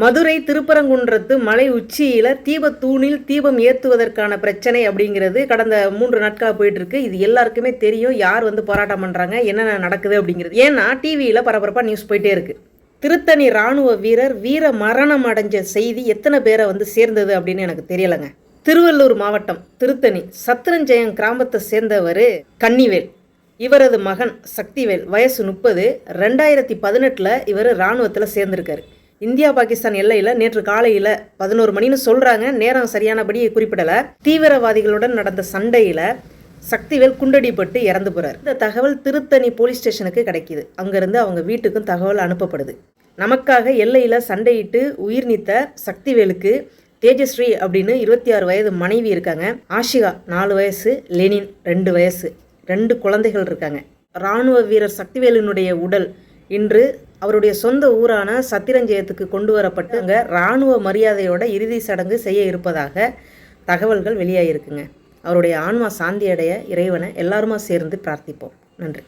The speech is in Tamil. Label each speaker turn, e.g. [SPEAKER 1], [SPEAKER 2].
[SPEAKER 1] மதுரை திருப்பரங்குன்றத்து மலை உச்சியில் தீபத்தூணில் தீபம் ஏற்றுவதற்கான பிரச்சனை அப்படிங்கிறது கடந்த மூன்று நாட்களா போயிட்டுருக்கு. இது எல்லாருக்குமே தெரியும். யார் வந்து போராட்டம் பண்ணுறாங்க என்னென்ன நடக்குது அப்படிங்கிறது. ஏன்னா டிவியில் பரபரப்பாக நியூஸ் போயிட்டே இருக்குது திருத்தணி ராணுவ வீரர் வீர மரணம் அடைஞ்ச செய்தி எத்தனை பேரை வந்து சேர்ந்தது அப்படின்னு எனக்கு தெரியலைங்க. திருவள்ளூர் மாவட்டம் திருத்தணி சத்திரஞ்சயம் கிராமத்தை சேர்ந்தவர் கன்னிவேல். இவரது மகன் சக்திவேல். வயசு முப்பது. ரெண்டாயிரத்தி பதினெட்டில் இவர் இராணுவத்தில் சேர்ந்திருக்காரு. இந்தியா பாகிஸ்தான் எல்லையில் நேற்று காலையில் பதினோரு மணின்னு சொல்கிறாங்க நேரம் சரியானபடி குறிப்பிடலை. தீவிரவாதிகளுடன் நடந்த சண்டையில் சக்திவேல் குண்டடிப்பட்டு இறந்து போகிறார் இந்த தகவல் திருத்தணி போலீஸ் ஸ்டேஷனுக்கு கிடைக்கிது. அங்கேருந்து அவங்க வீட்டுக்கும் தகவல் அனுப்பப்படுது. நமக்காக எல்லையில் சண்டையிட்டு உயிர் நீத்த சக்திவேலுக்கு தேஜஸ்ரீ அப்படின்னு இருபத்தி ஆறு வயது மனைவி இருக்காங்க. ஆஷிகா நாலு வயசு லெனின் ரெண்டு வயசு. ரெண்டு குழந்தைகள் இருக்காங்க. இராணுவ வீரர் சக்திவேலினுடைய உடல் இன்று அவருடைய சொந்த ஊரான சத்திரஞ்சயத்துக்கு கொண்டு வரப்பட்டு அங்கே இராணுவ மரியாதையோட இறுதி சடங்கு செய்ய இருப்பதாக தகவல்கள் வெளியாகிருக்குங்க அவருடைய ஆன்மா சாந்தி அடைய இறைவனை எல்லாருமா சேர்ந்து பிரார்த்திப்போம். நன்றி.